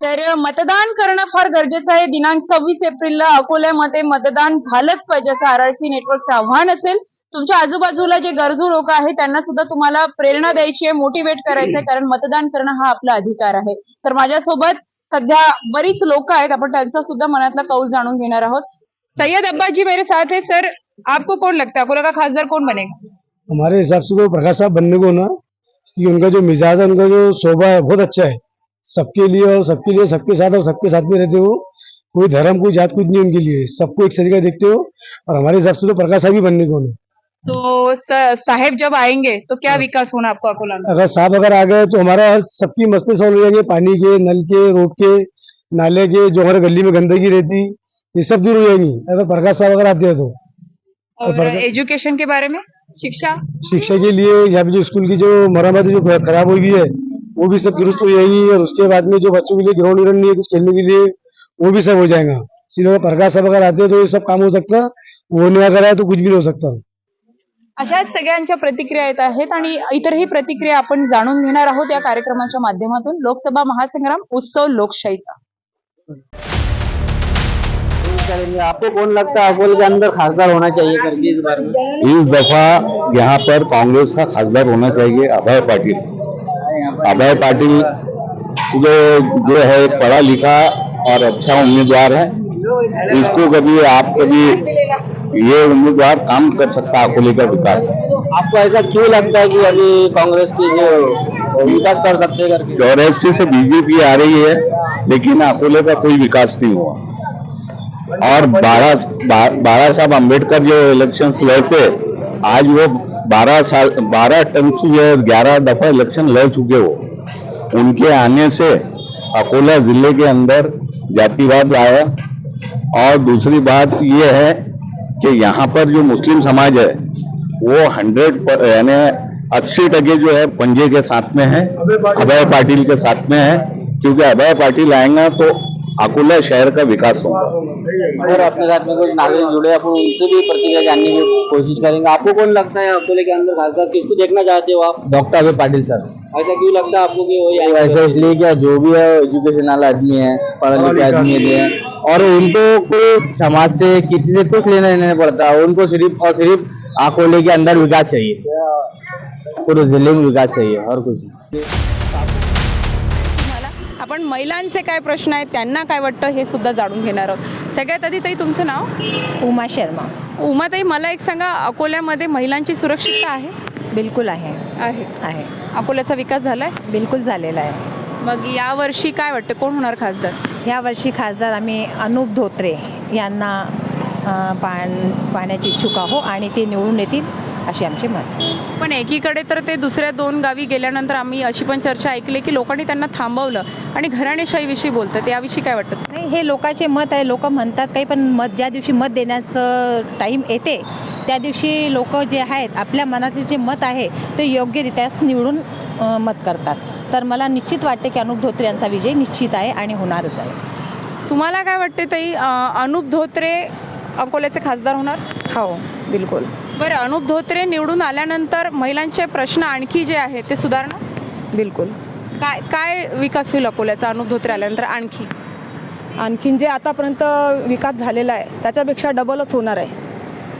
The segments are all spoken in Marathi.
तर मतदान करणं फार गरजेचं आहे. दिनांक सव्वीस एप्रिलला अकोल्यामध्ये मतदान झालंच पाहिजे असं आर आर सी नेटवर्कचं आव्हान असेल. तुमच्या आजूबाजूला जे गरजू लोक आहेत त्यांना सुद्धा तुम्हाला प्रेरणा द्यायची आहे मोटिवेट करायचं आहे कारण मतदान करणं हा आपला अधिकार आहे. तर माझ्यासोबत सध्या बरीच लोक आहेत. आपण त्यांचा सुद्धा मनातला कौल जाणून घेणार आहोत. सय्यद अब्बाजी मेरे साथ है सर. आपको कौन लगता है? अकोला का खासदार कौन बनेगा? हमारे हिसाब से तो प्रकाश साहब बनने को हो ना कि उनका जो मिजाज है उनका जो शोभा है बहुत अच्छा है। सबके लिए और सबके लिए सबके साथ और सबके साथ में रहते हो। कोई धर्म कोई जात कुछ नहीं उनके लिए सबको एक तरीका देखते हो और हमारे हिसाब से तो प्रकाश साहब ही बनने को तो साहेब जब आएँगे तो क्या विकास होना आपको अकोला में? अगर साहब अगर आ गए तो हमारा हर सबकी मसले सॉल्व हो जाएँगे पानी के नल के रोड के नाले के जो हमारे गली में गंदगी रहती ये सब दूर हो जाएँगी। अगर प्रकाश साहब अगर आते हैं तो। और एजुकेशन के बारे में? शिक्षा? शिक्षा के लिए यहाँ पे जो स्कूल की जो मरम्मत जो खराब हुई है वो भी सब दुरुस्त हो जाएगी और उसके बाद में जो बच्चों के लिए ग्राउंड व्राउंड नहीं है कुछ खेलने के लिए वो भी सब हो जाएगा। सिर्फ अगर प्रकाश साहब अगर आते हैं तो ये सब काम हो सकता वो नहीं अगर आए तो कुछ भी नहीं हो सकता। अशाच सगळ्यांच्या प्रतिक्रिया येत आहेत आणि इतरही प्रतिक्रिया आपण जाणून घेणार आहोत या कार्यक्रमाच्या माध्यमातून. लोकसभा महासंग्राम उत्सव लोकशाहीचा. आपको कौन लगता है अकोले के अंदर खासदार होना चाहिए करके इस बार में? इस दफा यहाँ पर कांग्रेस का खासदार होना चाहिए अभय पाटिल अभय पाटिल जो जो है पढ़ा लिखा और अच्छा उम्मीदवार है। इसको कभी आप कभी ये उम्मीदवार काम कर सकता है अकोले का विकास। आपको ऐसा क्यों लगता है कि अभी कांग्रेस की जो विकास कर सकते हैं करके? चौरासी से बीजेपी आ रही है लेकिन अकोले का कोई विकास नहीं हुआ। और बारह बारह साहब अंबेडकर जो इलेक्शन लड़ते आज वो बारह साल, बारह टर्म से जो ग्यारह दफ़ा इलेक्शन लड़ चुके हो। उनके आने से अकोला ज़िले के अंदर जातिवाद आया और दूसरी बात ये है कि यहाँ पर जो मुस्लिम समाज है, वो हंड्रेड यानी अस्सी टके जो है पंजे के साथ में है, अभय पाटिल के साथ में है। क्योंकि अभय पाटिल आएगा तो अकोला शहर का विकास होगा। और अपने साथ में कुछ नागरिक जुड़े अपन उनसे भी प्रतिक्रिया जानने की कोशिश करेंगे। आपको कौन लगता है अकोले के अंदर खासदार किसको देखना चाहते हो आप? Doctor Abhay Patil sir. ऐसा क्यों लगता है आपको कि वही ऐसा इसलिए क्या जो भी है एजुकेशन वाला आदमी है पढ़े लिखे आदमी है और उनको कोई समाज से किसी से कुछ लेना देना नहीं पड़ता। उनको सिर्फ़ और सिर्फ़ अकोले के अंदर विकास चाहिए। पूरे ज़िले में विकास चाहिए और कुछ आपण महिलांचे काय प्रश्न आहेत त्यांना काय वाटतं हे सुद्धा जाणून घेणार आहोत. सगळ्यात आधी ताई तुमचं नाव? उमा शर्मा. उमाताई मला एक सांगा अकोल्यामध्ये महिलांची सुरक्षितता आहे? बिलकुल आहे. आहे. आहे. अकोल्याचा विकास झालाय? बिलकुल झालेला आहे. मग यावर्षी काय वाटतं? कोण होणार खासदार? ह्या वर्षी खासदार आम्ही अनुप धोत्रे यांना पाण पाण्याची इच्छुक आहो आणि ते निवडून येतील. असे आमचे मत. पण एकीकडे तर ते दुसऱ्या दोन गावी गेल्यानंतर आम्ही अशी पण चर्चा ऐकली की लोकांनी त्यांना थांबवलं आणि घराणेशाहीविषयी बोलतात. याविषयी काय वाटतं नाही हे लोकांचे मत आहे. लोक म्हणतात काही पण मत ज्या दिवशी मत देण्याचं टाईम येते त्या दिवशी लोक जे आहेत आपल्या मनातले जे मत आहे ते योग्यरित्याच निवडून मत करतात. तर मला निश्चित वाटते की अनुप धोत्रे यांचा विजय निश्चित आहे आणि होणारच आहे. तुम्हाला काय वाटते ताई? अं, अनुप धोत्रे अकोल्याचे खासदार होणार? हो बिलकुल. बरं अनुप धोत्रे निवडून आल्यानंतर महिलांचे प्रश्न आणखी जे आहेत ते सुधारणं? बिलकुल. काय काय विकास होईल अकोल्याचा अनुप धोत्रे आल्यानंतर आणखी? आणखीन जे आतापर्यंत विकास झालेला आहे त्याच्यापेक्षा डबलच होणार आहे.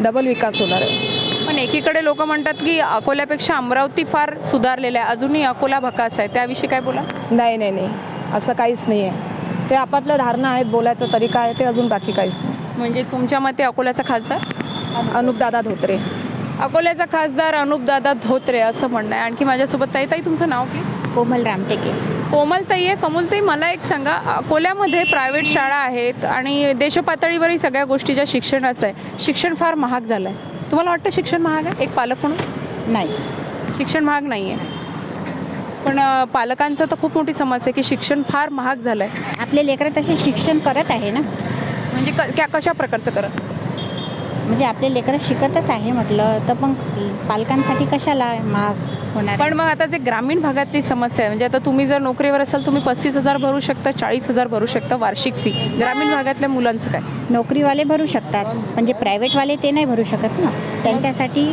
डबल विकास होणार आहे. पण एकीकडे लोक म्हणतात की अकोल्यापेक्षा अमरावती फार सुधारलेलं आहे. अजूनही अकोला भकास आहे. त्याविषयी काय बोला? नाही नाही नाही. असं काहीच नाही आहे. ते आपापल्या धारणा आहेत बोलायचा तरीका आहे ते अजून बाकी काहीच नाही. म्हणजे तुमच्या मते अकोल्याचा खासदार? अनुपदादा धोत्रे. अकोल्याचा खासदार अनुपदादा धोत्रे असं म्हणणं आहे. आणखी माझ्यासोबत ताई ताई तुमचं नाव प्लीज? कोमल रामटेके. कोमलताई आहे. कमलताई मला एक सांगा. अकोल्यामध्ये प्रायव्हेट शाळा आहेत आणि देशपातळीवरही सगळ्या गोष्टी ज्या शिक्षणाचं आहे शिक्षण फार महाग झालं आहे तुम्हाला वाटतं शिक्षण महाग आहे? एक पालक म्हणून? नाही. शिक्षण महाग नाही आहे पण पालकांचं तर खूप मोठी समस्या आहे की शिक्षण फार महाग झालं आहे आपले लेकरं तसे शिक्षण करत आहे ना? म्हणजे क कशा प्रकारचं करत? म्हणजे आपले लेकरं शिकतच आहे म्हटलं तर मग पालकांसाठी कशाला महाग होणार पण मग आता जे ग्रामीण भागातली समस्या आहे म्हणजे आता तुम्ही जर नोकरीवर असाल तुम्ही पस्तीस हजार भरू शकता चाळीस हजार भरू शकता वार्षिक फी ग्रामीण भागातल्या मुलांचं काय? नोकरीवाले भरू शकतात म्हणजे प्रायव्हेटवाले ते नाही भरू शकत ना. त्यांच्यासाठी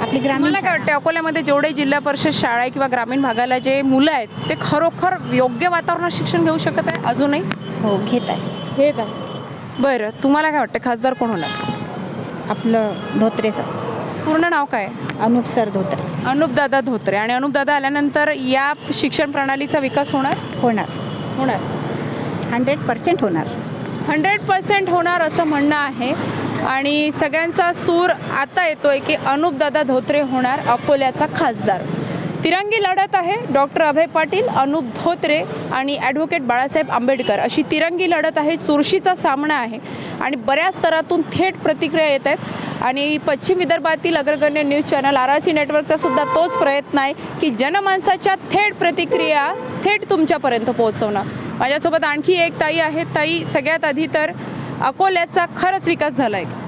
आपली ग्रामीण मला काय वाटतं अकोल्यामध्ये जेवढे जिल्हा परिषद शाळा आहे किंवा ग्रामीण भागाला जे मुलं आहेत ते खरोखर योग्य वातावरणात शिक्षण घेऊ शकत आहे अजूनही? हो घेत आहे. हे काय बरं तुम्हाला काय वाटतं खासदार कोण होणार? आपलं धोत्रे सर पूर्ण नाव काय? अनुप सर धोत्रे. अनुपदादा धोत्रे. आणि अनुपदादा आल्यानंतर या शिक्षण प्रणालीचा विकास होणार? होणार. होणार. हंड्रेड पर्सेंट होणार. हंड्रेड पर्सेंट होणार असं म्हणणं आहे. आणि सगळ्यांचा सूर आता येतोय की अनुपदादा धोत्रे होणार अकोल्याचा खासदार. तिरंगी लढत आहे. डॉक्टर अभय पाटील अनुप धोत्रे आणि ॲडव्होकेट बाळासाहेब आंबेडकर अशी तिरंगी लढत आहे. चुरशीचा सामना आहे आणि बऱ्याच स्तरातून थेट प्रतिक्रिया येत आहेत. आणि पश्चिम विदर्भातील अग्रगण्य news channel R R C नेटवर्कचा सुद्धा तोच प्रयत्न आहे की जनमानसाच्या थेट प्रतिक्रिया थेट तुमच्यापर्यंत पोहोचवणं. माझ्यासोबत आणखी एक ताई आहे ताई सगळ्यात आधी तर अकोल्याचा खरंच विकास झाला आहे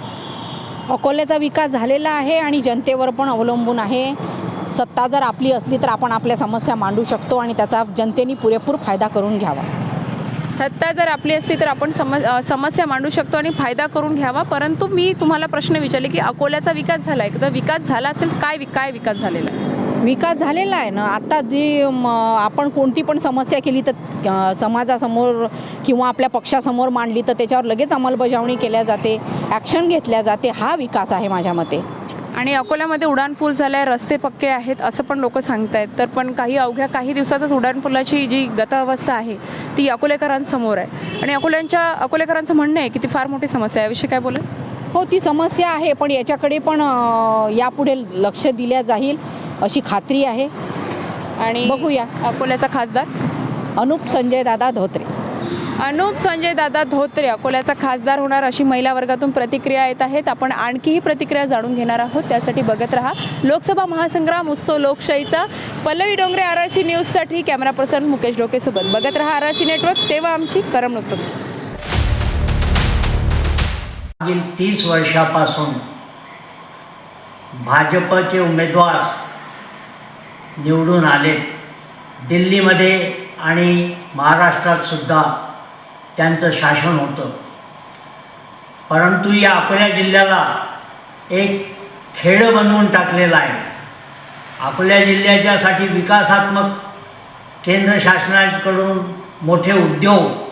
अकोल्याचा विकास झालेला आहे आणि जनतेवर पण अवलंबून आहे. सत्ता जर आपली असली तर आपण आपल्या समस्या मांडू शकतो आणि त्याचा जनतेने पुरेपूर फायदा करून घ्यावा. सत्ता जर आपली असली तर आपण सम समस्या मांडू शकतो आणि फायदा करून घ्यावा. परंतु मी तुम्हाला प्रश्न विचारले की अकोल्याचा विकास झाला आहे. तर विकास झाला असेल काय वि काय विकास झालेला आहे? विकास झालेला आहे ना. आता जी आपण कोणती पण समस्या केली तर समाजासमोर किंवा आपल्या पक्षासमोर मांडली तर त्याच्यावर लगेच अंमलबजावणी केल्या जाते ॲक्शन घेतल्या जाते. हा विकास आहे माझ्या मते. आणि अकोल्यामध्ये उड्डाणपूल झाला आहे रस्ते पक्के आहेत असं पण लोक सांगतायत. तर पण काही अवघ्या काही दिवसातच उड्डाणपुलाची जी गतावस्था आहे ती अकोलेकरांसमोर आहे. आणि अकोल्यांच्या अकोलेकरांचं म्हणणं आहे की ती फार मोठी समस्या आहे. याविषयी काय बोलेल? हो ती समस्या आहे पण याच्याकडे पण यापुढे लक्ष दिल्या जाईल अशी खात्री आहे. आणि बघूया. अकोल्याचा खासदार? अनुप संजय दादा धोत्रे. अनुप संजय दादा धोत्रे अकोल्याचा खासदार होणार अशी महिला वर्गातून प्रतिक्रिया येत आहेत. आपण आणखीही प्रतिक्रिया जाणून घेणार आहोत. त्यासाठी बघत राहा. लोकसभा महासंग्राम उत्सव लोकशाहीचा. Pallavi Dongre R R C न्यूजसाठी कॅमेरा पर्सन मुकेश डोकेसोबत बघत राहा आर आर सी नेटवर्क. सेवा आमची करमणूक तुमची. मागील तीस वर्षापासून भाजपचे उमेदवार निवडून आले. दिल्लीमध्ये आणि महाराष्ट्रात सुद्धा त्यांचं शासन होतं. परंतु या अकोला जिल्ह्याला एक खेडं बनवून टाकलेलं आहे. अकोला जिल्ह्याच्यासाठी विकासात्मक केंद्र शासनाकडून मोठे उद्योग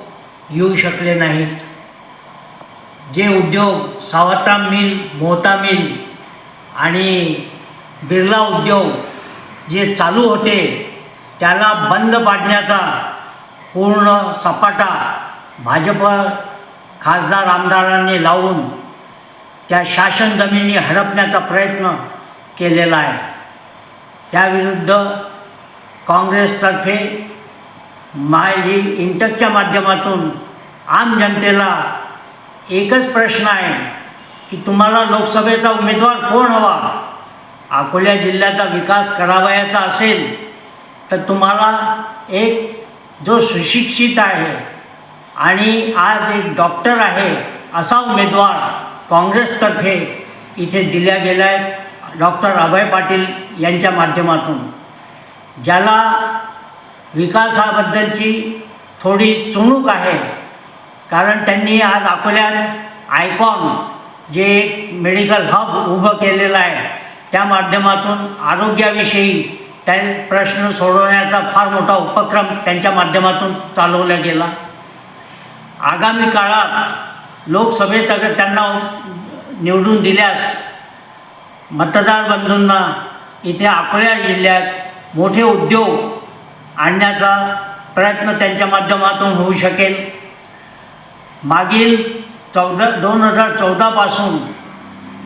येऊ शकले नाहीत. जे उद्योग सावत्रा मिल मोहता मिल आणि बिर्ला उद्योग जे चालू होते त्याला बंद पाडण्याचा पूर्ण सपाटा भाजप खासदार आमदारांनी लावून त्या शासन जमिनी हडपण्याचा प्रयत्न केलेला आहे. त्याविरुद्ध काँग्रेसतर्फे माझी इंटकच्या माध्यमातून आम जनतेला एकच प्रश्न आहे की तुम्हाला लोकसभेचा उमेदवार कोण हवा? अकोल्या जिल्ह्याचा विकास करावयाचा असेल तर तुम्हाला एक जो सुशिक्षित आहे आणि आज एक डॉक्टर आहे असा उमेदवार काँग्रेसतर्फे इथे दिल्या गेला आहे डॉक्टर अभय पाटील यांच्या माध्यमातून. ज्याला विकासाबद्दलची थोडी चुणूक आहे कारण त्यांनी आज अकोल्यात आयकॉन जे एक मेडिकल हब उभं केलेलं आहे त्या माध्यमातून आरोग्याविषयी त्या प्रश्न सोडवण्याचा फार मोठा उपक्रम त्यांच्या माध्यमातून चालवला गेला. आगामी काळात लोकसभेत अगर त्यांना निवडून दिल्यास मतदार बंधूंना इथे अकोला जिल्ह्यात मोठे उद्योग आणण्याचा प्रयत्न त्यांच्या माध्यमातून होऊ शकेल. मागील चौदा दोन हजार चौदापासून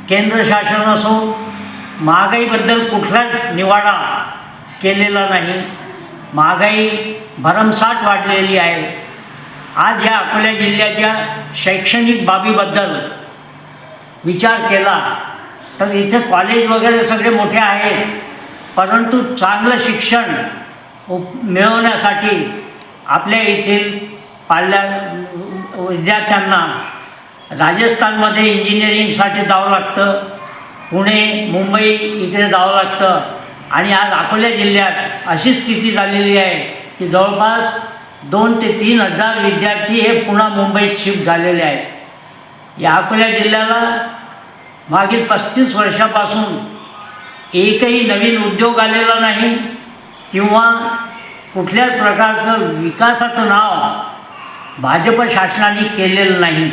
केंद्र शासन असो महागाईबद्दल कुठलाच निवाडा केलेला नाही. महागाई भरमसाठ वाढलेली आहे. आज या अकोला जिल्ह्याच्या शैक्षणिक बाबीबद्दल विचार केला तर इथे कॉलेज वगैरे सगळे मोठे आहेत परंतु चांगलं शिक्षण उप मिळवण्यासाठी आपल्या येथील पाल्या विद्यार्थ्यांना राजस्थानमध्ये इंजिनिअरिंगसाठी जावं लागतं पुणे मुंबई इकडे जावं लागतं. आणि आज अकोला जिल्ह्यात अशी स्थिती झालेली आहे की जवळपास दोन ते तीन हजार विद्यार्थी हे पुन्हा मुंबईत शिफ्ट झालेले आहेत. या अकोला जिल्ह्याला मागील पस्तीस वर्षापासून एकही नवीन उद्योग आलेला नाही किंवा कुठल्याच प्रकारचं विकासाचं नाव भाजप शासनाने केलेलं नाही.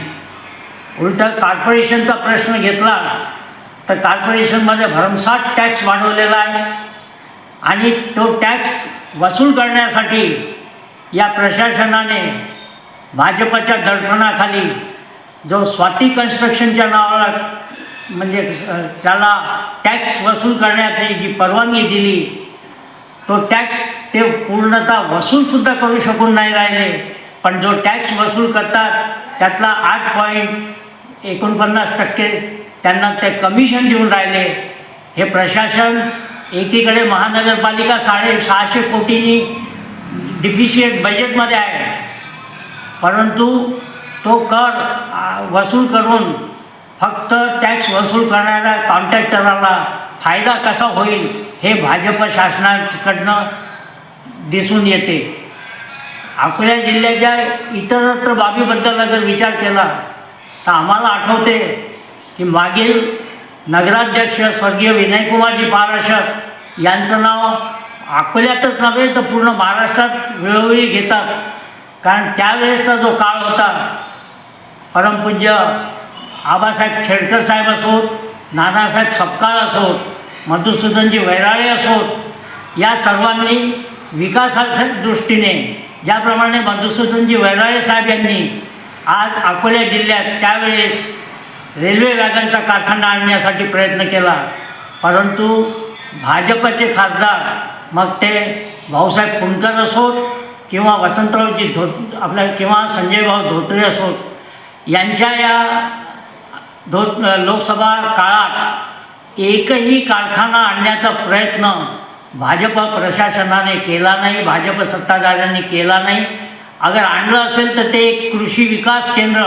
उलट कॉर्पोरेशनचा प्रश्न घेतला तर कॉर्पोरेशनमध्ये भरमसाठ टॅक्स वाढवलेला आहे आणि तो टॅक्स वसूल करण्यासाठी या प्रशासनाने भाजपच्या दडपणाखाली जो स्वाती कन्स्ट्रक्शनच्या नावाला म्हणजे त्याला टॅक्स वसूल करण्याची जी परवानगी दिली तो टॅक्स ते पूर्णतः वसूलसुद्धा करू शकून नाही राहिले. पण जो टॅक्स वसूल करतात त्यातला आठ पॉईंट एकोणपन्नास टक्के त्यांना ते कमिशन देऊन राहिले. हे प्रशासन एकीकडे महानगरपालिका साडे सहाशे कोटींनी डिफिशियंट बजेटमध्ये आहे. परंतु तो कर वसूल करून फक्त टॅक्स वसूल करणाऱ्या कॉन्ट्रॅक्टराला फायदा कसा होईल हे भाजप शासनाकडनं दिसून येते. अकोला जिल्ह्याच्या इतरत्र बाबीबद्दल अगर विचार केला तर आम्हाला आठवते की मागील नगराध्यक्ष स्वर्गीय विनयकुमारजी पाराशर यांचं नाव अकोल्यातच नव्हे तर पूर्ण महाराष्ट्रात वेळोवेळी घेतात. कारण त्यावेळेसचा जो काळ होता परमपूज्य आबासाहेब खेडकर साहेब असोत नानासाहेब सपकाळ असोत मधुसूदनजी वैराळे असोत या सर्वांनी विकासाच्या दृष्टीने ज्याप्रमाणे मधुसूदनजी वैराळे साहेब यांनी आज अकोला जिल्ह्यात त्यावेळेस रेल्वे वॅगनचा कारखाना आणण्यासाठी प्रयत्न केला. परंतु भाजपचे खासदार मग ते भाऊसाहेब कुंडकर असोत किंवा वसंतरावजी धो आपल्या किंवा संजयभाऊ धोत्रे असोत यांच्या या धो लोकसभा काळात एकही कारखाना आणण्याचा प्रयत्न भाजप प्रशासनाने केला नाही भाजप सत्ताधाऱ्यांनी केला नाही. अगर आणलं असेल तर ते एक कृषी विकास केंद्र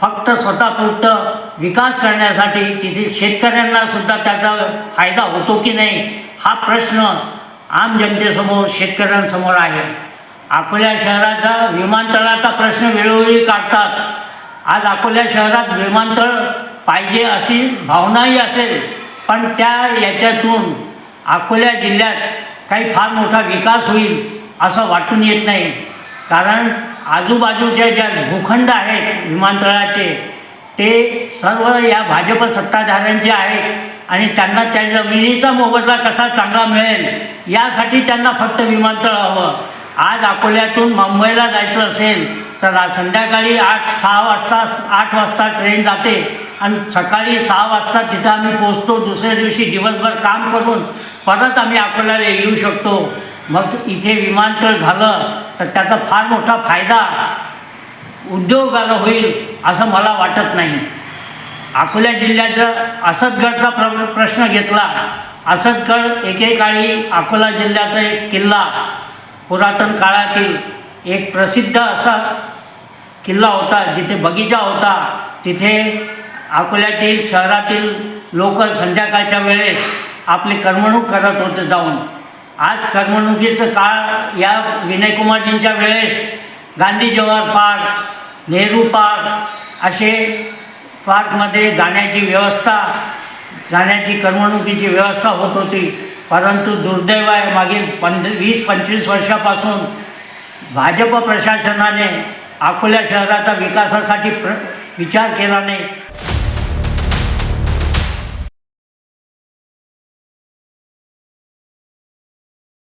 फक्त स्वतःपुरतं विकास करण्यासाठी तिथे शेतकऱ्यांनासुद्धा त्याचा फायदा होतो की नाही हा प्रश्न आम जनतेसमोर शेतकऱ्यांसमोर आहे. अकोल्या शहराचा विमानतळाचा प्रश्न वेळोवेळी काढतात. आज अकोल्या शहरात विमानतळ पाहिजे अशी भावनाही असेल पण त्या याच्यातून अकोल्या जिल्ह्यात काही फार मोठा विकास होईल असं वाटून येत नाही. कारण आजूबाजूच्या ज्या भूखंड आहेत विमानतळाचे ते सर्व या भाजप सत्ताधाऱ्यांचे आहेत. आणि त्यांना त्या जमिनीचा मोबदला कसा चांगला मिळेल यासाठी त्यांना फक्त विमानतळ हवं. आज अकोल्यातून मुंबईला जायचं असेल तर आज संध्याकाळी आठ सहा वाजता आठ वाजता ट्रेन जाते. आणि सकाळी सहा वाजता तिथं आम्ही पोचतो दुसऱ्या दिवशी दिवसभर काम करून परत आम्ही अकोल्याला येऊ शकतो. मग इथे विमानतळ झालं तर त्याचा फार मोठा फायदा उद्योगाला होईल असं मला वाटत नाही. अकोला जिल्ह्याचं असदगडचा प्र प्रश्न घेतला. असदगड एकेकाळी अकोला जिल्ह्याचा एक किल्ला पुरातन काळातील एक प्रसिद्ध असा किल्ला होता जिथे बगीचा होता. तिथे अकोल्यातील शहरातील लोक संध्याकाळच्या वेळेस आपली करमणूक करत होते जाऊन. आज करमणुकीचं काळ या विनयकुमारजींच्या वेळेस. गांधी जवाहर पार्क नेहरू पार्क असे पार्कमध्ये जाण्याची व्यवस्था जाण्याची करमणुकीची व्यवस्था होत होती. परंतु दुर्दैव आहे मागील पंध वीस पंचवीस वर्षापासून भाजप प्रशासनाने अकोला शहराचा विकासासाठी प्र विचार केला नाही.